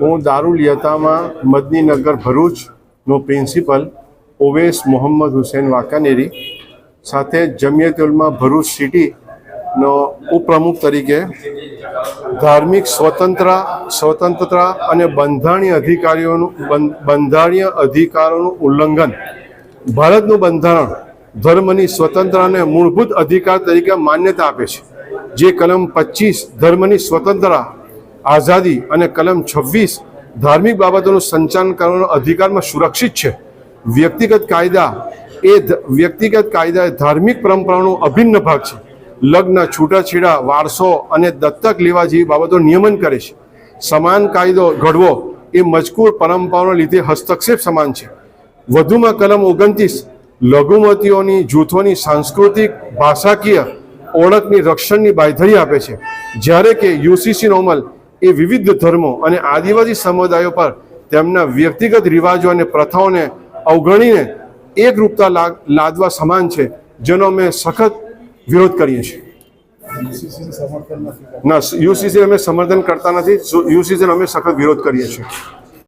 હું દારૂલિયતામાં મદનીનગર ભરૂચનો પ્રિન્સિપલ ઓવેસ મોહમ્મદ હુસેન વાંકાનેરી સાથે જમિયતુલમાં ભરૂચ સિટીનો ઉપપ્રમુખ તરીકે ધાર્મિક સ્વતંત્ર, સ્વતંત્રતા અને બંધારણીય અધિકારીઓનું બંધારણીય અધિકારોનું ઉલ્લંઘન. ભારતનું બંધારણ ધર્મની સ્વતંત્રતાને મૂળભૂત અધિકાર તરીકે માન્યતા આપે છે. જે કલમ પચીસ, ધર્મની સ્વતંત્રતા આઝાદી અને કલમ છવ્વીસ ધાર્મિક બાબતોનું સંચાલન કરવાનો અધિકારમાં સુરક્ષિત છે. વ્યક્તિગત કાયદા એ વ્યક્તિગત કાયદા એ ધાર્મિક પરંપરાનો અભિન્ન ભાગ છે. લગ્ન, છૂટાછેડા, વારસો અને દત્તક લેવા જેવી બાબતો નિયમન કરે છે. સમાન કાયદો ઘડવો એ મજકૂર પરંપરાઓને લીધે હસ્તક્ષેપ સમાન છે. વધુમાં કલમ ઓગણત્રીસ, લઘુમતીઓની, જૂથોની સાંસ્કૃતિક, ભાષાકીય ઓળખની, રક્ષણની બાંયધરી આપે છે. જ્યારે કે યુસીસી નોર્મલ એ વિવિધ ધર્મો અને આદિવાસી સમુદાયો પર તેમના વ્યક્તિગત રિવાજો અને પ્રથાઓને અવગણીને એકરૂપતા લાદવા સમાન છે જેનો અમે સખત વિરોધ કરીએ છીએ. ના યુસીસી અમે સમર્થન કરતા નથી યુસીસી અમે સખત વિરોધ કરીએ છીએ.